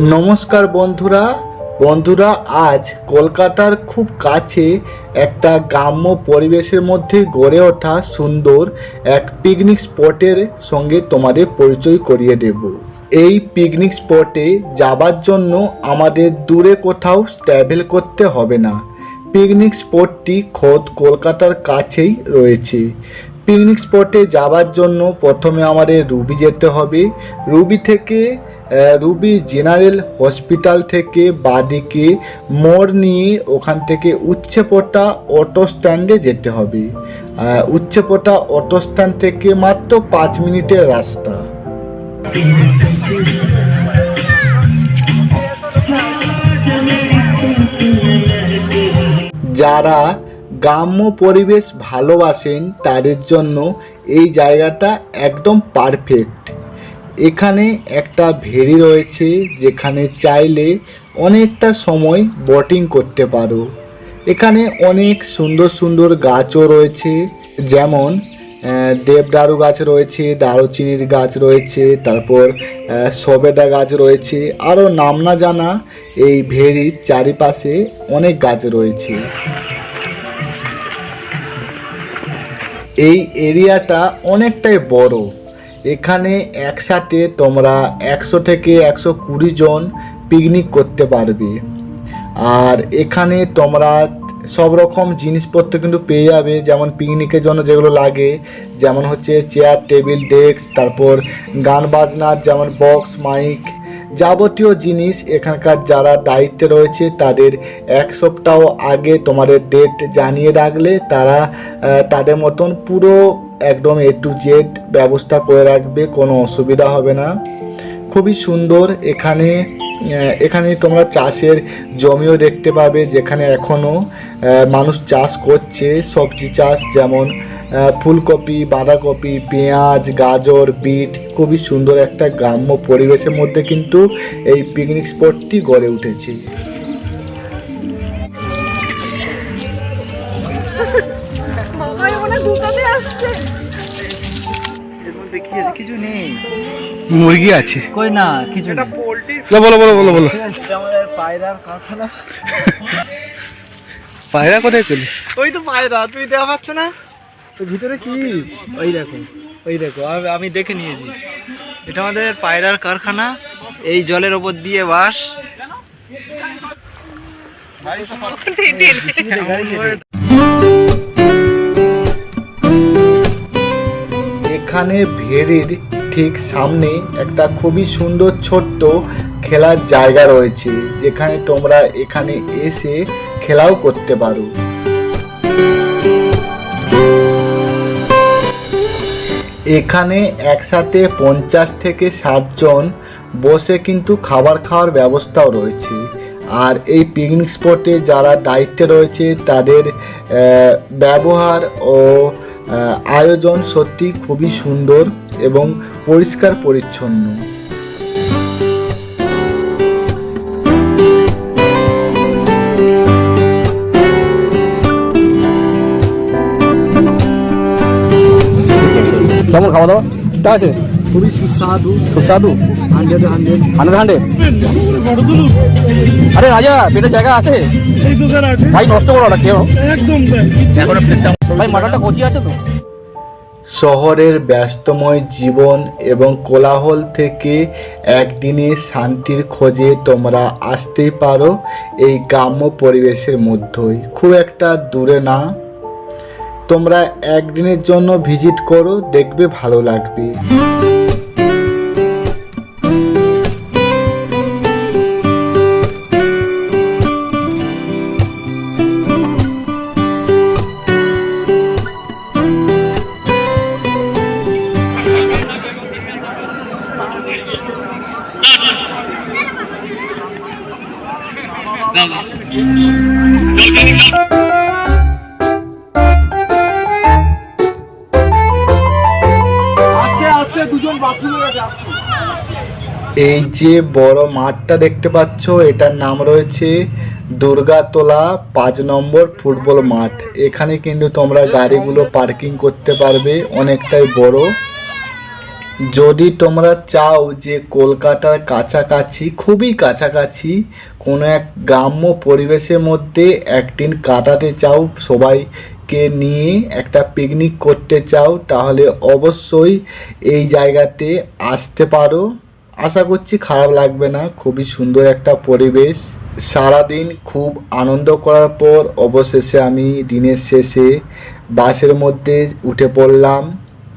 নমস্কার বন্ধুরা। বন্ধুরা, আজ কলকাতার খুব কাছে একটা গ্রাম্য পরিবেশের মধ্যে গড়ে ওঠা সুন্দর এক পিকনিক স্পটের সঙ্গে তোমাদের পরিচয় করিয়ে দেব। এই পিকনিক স্পটে যাবার জন্য আমাদের দূরে কোথাও ট্র্যাভেল করতে হবে না। পিকনিক স্পটটি খোদ কলকাতার কাছেই রয়েছে। পিকনিক স্পটে যাওয়ার জন্য প্রথমে আমাদের রুবি যেতে হবে। রুবি থেকে রুবি জেনারেল হসপিটাল থেকে বাদিকে মোড় নিয়ে ওখান থেকে উচ্চপটা অটো স্ট্যান্ডে যেতে হবে। আহ, উচ্চপটা অটো স্ট্যান্ড থেকে মাত্র পাঁচ মিনিটের রাস্তা। যারা গ্রাম্য পরিবেশ ভালোবাসেন তাদের জন্য এই জায়গাটা একদম পারফেক্ট এখানে একটা ভেরি রয়েছে যেখানে চাইলে অনেকটা সময় বোটিং করতে পারো। এখানে অনেক সুন্দর সুন্দর গাছও রয়েছে, যেমন দেবদারু গাছ রয়েছে, দারুচিনির গাছ রয়েছে, তারপর সবেদা গাছ রয়েছে, আরও নাম না জানা এই ভেরির চারিপাশে অনেক গাছ রয়েছে। এই এরিয়াটা অনেকটাই বড়। এখানে একসাথে তোমরা একশো থেকে একশো কুড়ি জন পিকনিক করতে পারবে। আর এখানে তোমরা সব রকম জিনিসপত্র কিন্তু পেয়ে যাবে, যেমন পিকনিকের জন্য যেগুলো লাগে, যেমন হচ্ছে চেয়ার টেবিল ডেস্ক তারপর গান বাজনার যেমন বক্স মাইক যাবতীয় জিনিস এখানকার যারা দায়িত্বে রয়েছে, তাদের এক সপ্তাহ আগে তোমাদের ডেট জানিয়ে রাখলে তারা তাদের মতন পুরো একদম এ টু জেড ব্যবস্থা করে রাখবে, কোনো অসুবিধা হবে না। খুবই সুন্দর এখানে এখানে তোমরা চাষের জমিও দেখতে পাবে যেখানে এখনও মানুষ চাষ করছে সবজি চাষ যেমন ফুলকপি বাঁধাকপি পেঁয়াজ গাজর বিট খুবই সুন্দর একটা গ্রাম্য পরিবেশের মধ্যে কিন্তু এই পিকনিক স্পটটি গড়ে উঠেছে। কিছু নেই। মুরগি আছে। কই না কিছু নেই বলো বলো বলো বলো। এটা পায়রার কারখানা পায়রা কোথায় চলে? ওই তো পায়রা তুই দেখা পাচ্ছ না? ভিতরে কি? ওই দেখো ওই দেখো আমি দেখে নিয়েছি। এটা আমাদের পায়রার কারখানা এই জলের ওপর দিয়ে বাস। এখানে ভেরির ঠিক সামনে একটা খুবই সুন্দর ছোট্ট খেলার জায়গা রয়েছে, যেখানে তোমরা এখানে এসে খেলাও করতে পারো। এখানে একসাথে পঞ্চাশ থেকে ষাটজন বসে কিন্তু খাবার খাওয়ার ব্যবস্থাও রয়েছে। আর এই পিকনিক স্পটে যারা দায়িত্বে রয়েছে, তাদের ব্যবহার ও আয়োজন সত্যি খুবই সুন্দর এবং পরিষ্কার পরিচ্ছন্ন কেমন খাওয়া দাওয়া? ঠিক আছে? খুবই সুস্বাদু। সুস্বাদু? Hundred hundred. Hundred hundred? আরে রাজা পেটে জায়গা আছে? ভাই নষ্ট করো না কেউ ভাই মাটনটা কচি আছে তো? শহরের ব্যস্তময় জীবন এবং কোলাহল থেকে একদিনে শান্তির খোঁজে তোমরা আসতেই পারো এই গ্রাম্য পরিবেশের মধ্যেই। খুব একটা দূরে না। তোমরা একদিনের জন্য ভিজিট করো দেখবে ভালো লাগবে। এই যে বড় মাঠটা দেখতে পাচ্ছ এটার নাম রয়েছে দুর্গাতলা পাঁচ নম্বর ফুটবল মাঠ। এখানে কিন্তু তোমরা গাড়িগুলো পার্কিং করতে পারবে অনেকটাই বড়। যদি তোমরা চাও যে কলকাতার কাছাকাছি, খুবই কাছাকাছি, কোনো এক গ্রাম্য পরিবেশের মধ্যে একদিন কাটাতে চাও, সবাইকে নিয়ে একটা পিকনিক করতে চাও, তাহলে অবশ্যই এই জায়গাতে আসতে পারো। আশা করছি খারাপ লাগবে না, খুবই সুন্দর একটা পরিবেশ। সারাদিন খুব আনন্দ করার পর অবশেষে আমি দিনের শেষে বাসের মধ্যে উঠে পড়লাম।